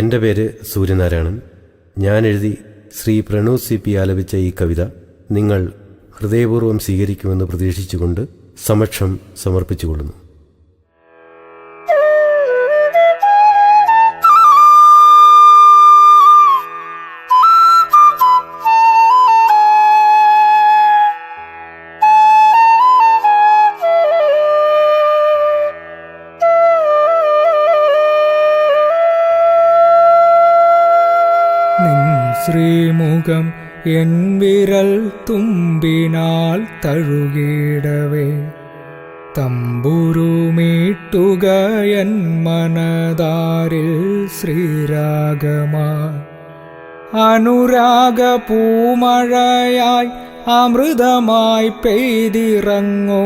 എന്റെ പേര് സൂര്യനാരായണൻ. ഞാൻ എഴുതി ശ്രീ പ്രണു സി പി ആലപിച്ച ഈ കവിത നിങ്ങൾ ഹൃദയപൂർവം സ്വീകരിക്കുമെന്ന് പ്രതീക്ഷിച്ചുകൊണ്ട് സമക്ഷം സമർപ്പിച്ചുകൊള്ളുന്നു. ശ്രീമുഖം എൻ വിരൽ തുമ്പിനാൽ തഴുകിടവേ. തമ്പുരുമീട്ടുക എൻ മനതാരിൽ ശ്രീരാഗമായി അനുരാഗ പൂമഴയായി അമൃതമായി പെയ്തിറങ്ങോ.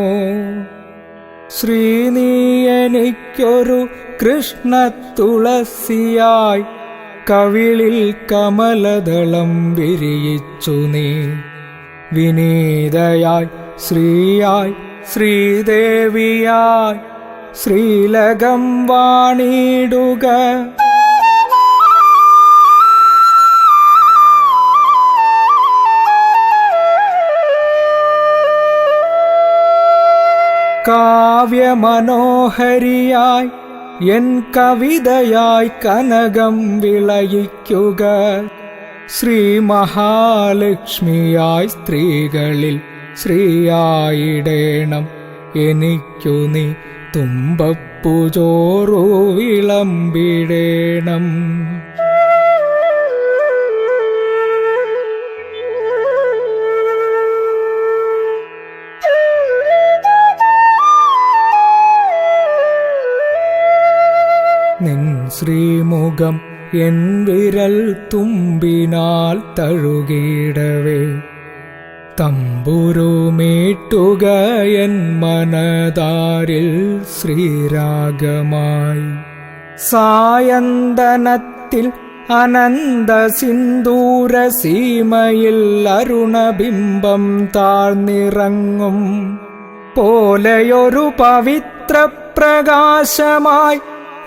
ശ്രീനീ എനിക്കൊരു കൃഷ്ണ തുളസിയായി കവിളിൽ കമലദളം വിരിയിച്ചു നീ. വിനീതയായി ശ്രീയായി ശ്രീദേവിയായി ശ്രീലകം വാണിടുക. കാവ്യമനോഹരിയായി എൻ കവിതയായി കനകം വിളയിക്കുക. ശ്രീ മഹാലക്ഷ്മിയായി സ്ത്രീകളിൽ ശ്രീയായിടേണം എനിക്കു നീ തുമ്പപ്പുചോറു വിളമ്പിടേണം. നിൻ ശ്രീമുഖം എൻ വിരൽ തുമ്പിനാൽ തഴുകിടവേ. തമ്പുരുമേട്ടുക എൻ മനതാരിൽ ശ്രീരാഗമായി. സായന്തനത്തിൽ അനന്ത സിന്ദൂര സീമയിൽ അരുണബിംബം താഴ്ന്നിറങ്ങും. പോലെയൊരു പവിത്ര പ്രകാശമായി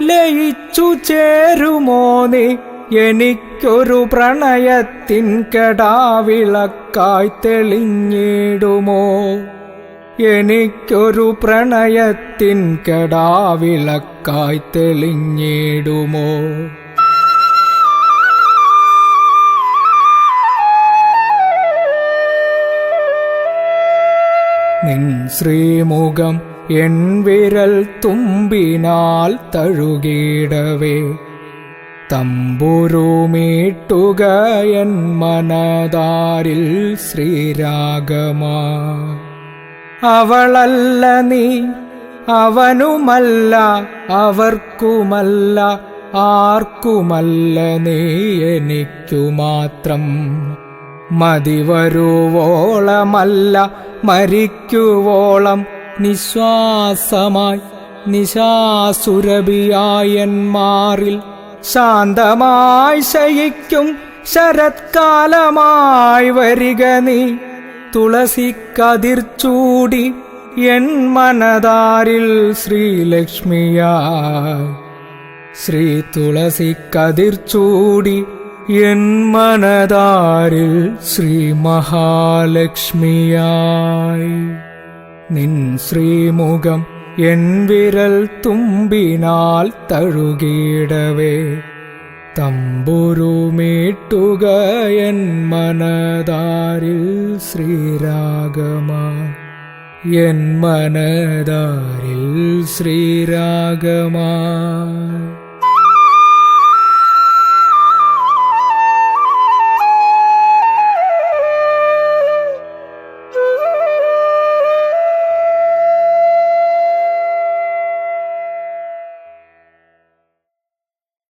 ലയിച്ചു ചേരുമോ നീ എനിക്കൊരു പ്രണയത്തിൻ കടാവിളക്കായി തെളിഞ്ഞിടുമോ? എനിക്കൊരു പ്രണയത്തിൻ കടാവിളക്കായി തെളിഞ്ഞിടുമോ? നിൻ ശ്രീമുഖം എൻ വിരൽ തുമ്പിനാൽ തഴുകിടവേ. തമ്പുരൂമീട്ടുക എൻ മനതാരിൽ ശ്രീരാഗമാ. അവളല്ല നീ അവനുമല്ല അവർക്കുമല്ല ആർക്കുമല്ല നീ എനിക്കു മാത്രം. മതിവരുവോളമല്ല മരിക്കുവോളം നിശ്വാസമായി നിശാസുരഭിയായന്മാറിൽ ശാന്തമായി ശയിക്കും ശരത്കാലമായി വരിക നീ. തുളസി എൻ മനതാരിൽ ശ്രീലക്ഷ്മിയായി. ശ്രീ തുളസി എൻ മനതാരിൽ ശ്രീ മഹാലക്ഷ്മിയായി. നിൻ ശ്രീമുഖം എൻ വിരൽ തുമ്പിനാൽ തഴുകിടവേ തമ്പുരുമീട്ടുക എൻ മനതാരിൽ ശ്രീരാഗമാ എൻ മനതാരിൽ ശ്രീരാഗമാ